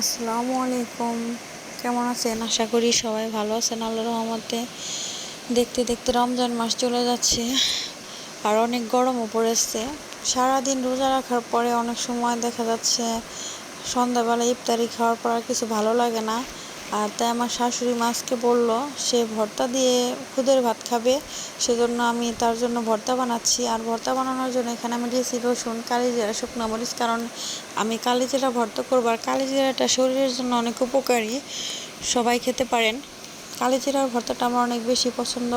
আসসালামু আলাইকুম। কেমন আছেন? আশা করি সবাই ভালো আছেন আল্লাহ রহমতে। দেখতে দেখতে রমজান মাস চলে যাচ্ছে আর অনেক গরমও পড়েছে। সারাদিন রোজা রাখার পরে অনেক সময় দেখা যাচ্ছে সন্ধ্যাবেলা ইফতারি খাওয়ার পর আর কিছু ভালো লাগে না। আর তাই আমার শাশুড়ি মাছকে বলল, সে ভর্তা দিয়ে খুদের ভাত খাবে, সেজন্য আমি তার জন্য ভর্তা বানাচ্ছি। আর ভর্তা বানানোর জন্য এখানে আমি দিয়েছি রসুন কালিজিরা শুকনো মরিচ, কারণ আমি কালিজিরা ভর্তা করব। আর কালিজিরাটা শরীরের জন্য অনেক উপকারী, সবাই খেতে পারেন। কালিজিরার ভর্তাটা আমার অনেক বেশি পছন্দ।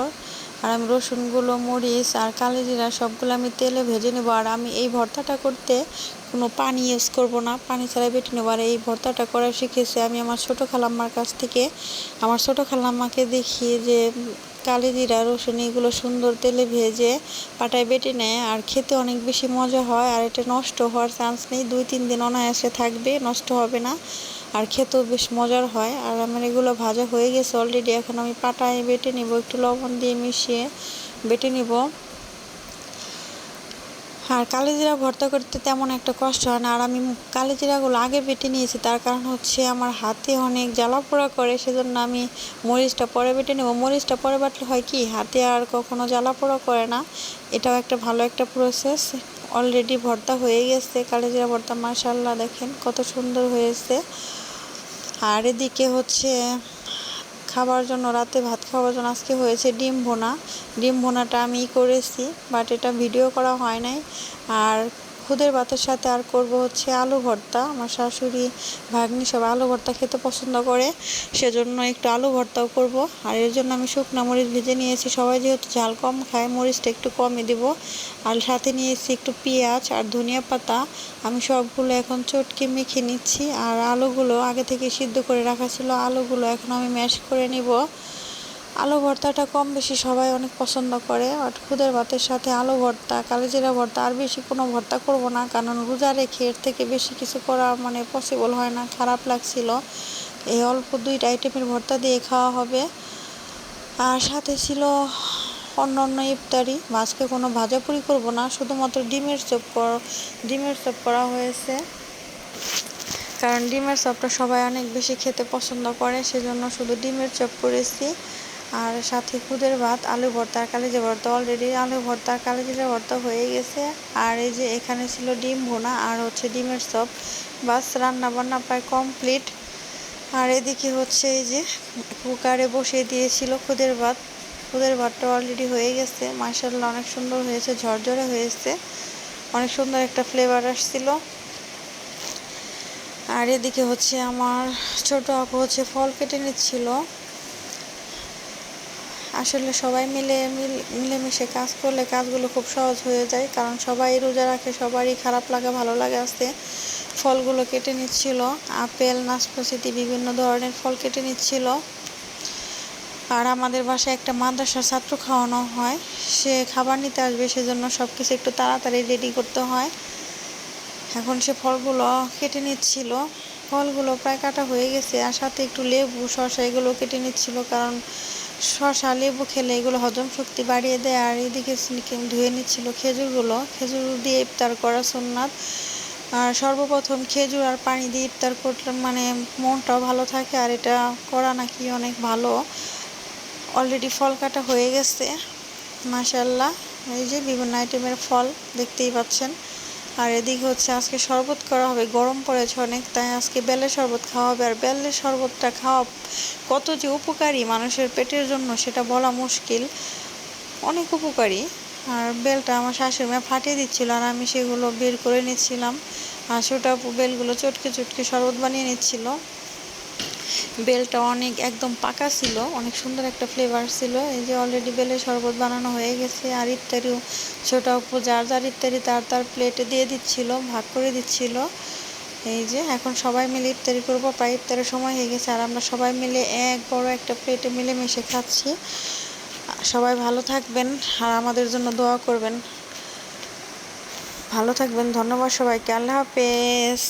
আর আমি রসুনগুলো, মরিচ আর কালিজিরা সবগুলো আমি তেলে ভেজে নেব। আর আমি এই ভর্তাটা করতে কোনো পানি ইউজ করব না। পানি ছাড়াই বেটে নেব। আর এই ভর্তাটা করা শিখেছি আমি আমার ছোটো খালাম্মার কাছ থেকে। আমার ছোটো খালাম্মাকে দেখি যে কালিজিরা, রসুন এগুলো সুন্দর তেলে ভেজে পাটায় বেটে নেয়। আর খেতে অনেক বেশি মজা হয়। আর এটা নষ্ট হওয়ার চান্স নেই। দুই, তিন দিন অনায়াসে থাকবে, নষ্ট হবে না। আর খেতেও বেশ মজার হয়। আর আমার এগুলো ভাজা হয়ে গেছে অলরেডি এখন আমি পাটায় বেটে নিব, একটু লবণ দিয়ে মিশিয়ে বেটে নিব। আর কালিজিরা ভর্তা করতে তেমন একটা কষ্ট হয় না। আর আমি কালিজিরাগুলো আগে বেটে নিয়েছি, তার কারণ হচ্ছে আমার হাতে অনেক জ্বালা পোড়া করে, সেজন্য আমি মরিচটা পরে বেটে নেব। মরিচটা পরে বাটলে হয় কি, হাতে আর কখনো জ্বালা পোড়া করে না। এটাও একটা ভালো একটা প্রসেস অলরেডি ভর্তা হয়ে গেছে, কালিজিরা ভর্তা মাশাল্লাহ দেখেন কত সুন্দর হয়েছে। আর এদিকে হচ্ছে খাবার জন্য, রাতে ভাত খাওয়ার জন্য আজকে হয়েছে ডিম ভোনা। ডিম ভোনাটা আমি করেছি বাট এটা ভিডিও করা হয় নাই। আর খুদের ভাতের সাথে আর করব হচ্ছে আলু ভর্তা। আমার শাশুড়ি, ভাগ্নি সব আলু ভর্তা খেতে পছন্দ করে, সেজন্য একটু আলু ভর্তাও করব। আর এর জন্য আমি শুকনো মরিচ ভেজে নিয়েছি। সবাই যেহেতু ঝাল কম খায়, মরিচটা একটু কমই দেব। আর সাথে নিয়েছি একটু পেঁয়াজ আর ধনিয়া পাতা। আমি সবগুলো এখন চটকে মেখে নিচ্ছি। আর আলুগুলো আগে থেকে সিদ্ধ করে রাখা ছিল। আলুগুলো এখন আমি ম্যাশ করে নিব। আলু ভর্তাটা কম বেশি সবাই অনেক পছন্দ করে, আর খুদের ভাতের সাথে আলু ভর্তা, কালিজিরা ভর্তা, আর বেশি কোনো ভর্তা করব না, কারণ রোজা রেখে এর থেকে বেশি কিছু করা মানে পসিবল হয় না, খারাপ লাগছিল। এই অল্প দুইটা আইটেমের ভর্তা দিয়ে খাওয়া হবে। আর সাথে ছিল অন্য অন্য ইফতারি মাছকে কোনো ভাজাপুরি করব না, শুধুমাত্র ডিমের চপ ডিমের চপ করা হয়েছে। কারণ ডিমের চপটা সবাই অনেক বেশি খেতে পছন্দ করে, সেজন্য শুধু ডিমের চপ করেছি। আর সাথে খুদের ভাত, আলু ভর্তার কালিজা ভর্তা অলরেডি আলু ভর্তার কালিজিরা ভর্তা হয়ে গেছে। আর এই যে এখানে ছিল ডিম ভোনা আর হচ্ছে ডিমের চপ। বাস রান্না বান্না প্রায় কমপ্লিট আর এদিকে হচ্ছে এই যে কুকারে বসিয়ে দিয়েছিল খুদের ভাত। খুদের ভাতটা অলরেডি হয়ে গেছে। মার্শাল্লাহ অনেক সুন্দর হয়েছে, ঝরঝরে হয়েছে। অনেক সুন্দর একটা ফ্লেভার আসছিল। আর এদিকে হচ্ছে আমার ছোট আপু হচ্ছে ফল কেটে নিচ্ছিল। আসলে সবাই মিলে মিলেমিশে কাজ করলে কাজগুলো খুব সহজ হয়ে যায়। কারণ সবাই রোজা রাখে, সবারই খারাপ লাগে, ভালো লাগে আসতে ফলগুলো কেটে নিচ্ছিল। আপেল, নাশপাতি, বিভিন্ন ধরনের ফল কেটে নিচ্ছিল। আর আমাদের বাসায় একটা মাদ্রাসার ছাত্র খাওয়ানো হয়। সে খাবার নিতে আসবে, সেজন্য সব কিছু একটু তাড়াতাড়ি রেডি করতে হয়। এখন সে ফলগুলো কেটে নিচ্ছিল। ফলগুলো প্রায় কাটা হয়ে গেছে। আর সাথে একটু লেবু, শসা, এগুলো কেটে নিচ্ছিল। কারণ শসা লেবু খেলে এগুলো হজম শক্তি বাড়িয়ে দেয়। আর এদিকে ধুয়ে নিচ্ছিল খেজুরগুলো। খেজুর দিয়ে ইফতার করা সোননাথ আর সর্বপ্রথম খেজুর আর পানি দিয়ে ইফতার করলে মানে মনটাও ভালো থাকে। আর এটা করা নাকি অনেক ভালো। অলরেডি ফল কাটা হয়ে গেছে। মাসাল্লাহ এই যে বিভিন্ন আইটেমের ফল দেখতেই পাচ্ছেন। আর এদিক হচ্ছে আজকে শরবত করা হবে, গরম পড়েছে অনেক, তাই আজকে বেলের শরবত খাওয়া হবে। আর বেলের শরবতটা খাওয়া কত যে উপকারী মানুষের পেটের জন্য সেটা বলা মুশকিল। অনেক উপকারী। আর বেলটা আমার শাশুড়ি মা ফাটিয়ে দিচ্ছিল আর আমি সেগুলো বের করে নিচ্ছিলাম। আর সেটা বেলগুলো চটকে চটকে শরবত বানিয়ে নিচ্ছিল। বেলটা অনেক একদম পাকা ছিল, অনেক সুন্দর একটা ফ্লেভার ছিল। এই যে অলরেডি বেলের শরবত বানানো হয়ে গেছে, আর ইত্যাদিও ছোটো অপু যার যার ইত্যাদি তার তার প্লেটে দিয়ে দিচ্ছিল, ভাগ করে দিচ্ছিল। এই যে এখন সবাই মিলে ইফতারি করব, প্রায় ইফতারের সময় হয়ে গেছে, আর আমরা সবাই মিলে এক বড় একটা প্লেটে মিলেমিশে খাচ্ছি। সবাই ভালো থাকবেন, আর আমাদের জন্য দোয়া করবেন। ভালো থাকবেন, ধন্যবাদ সবাইকে, আল্লাহ হাফেজ।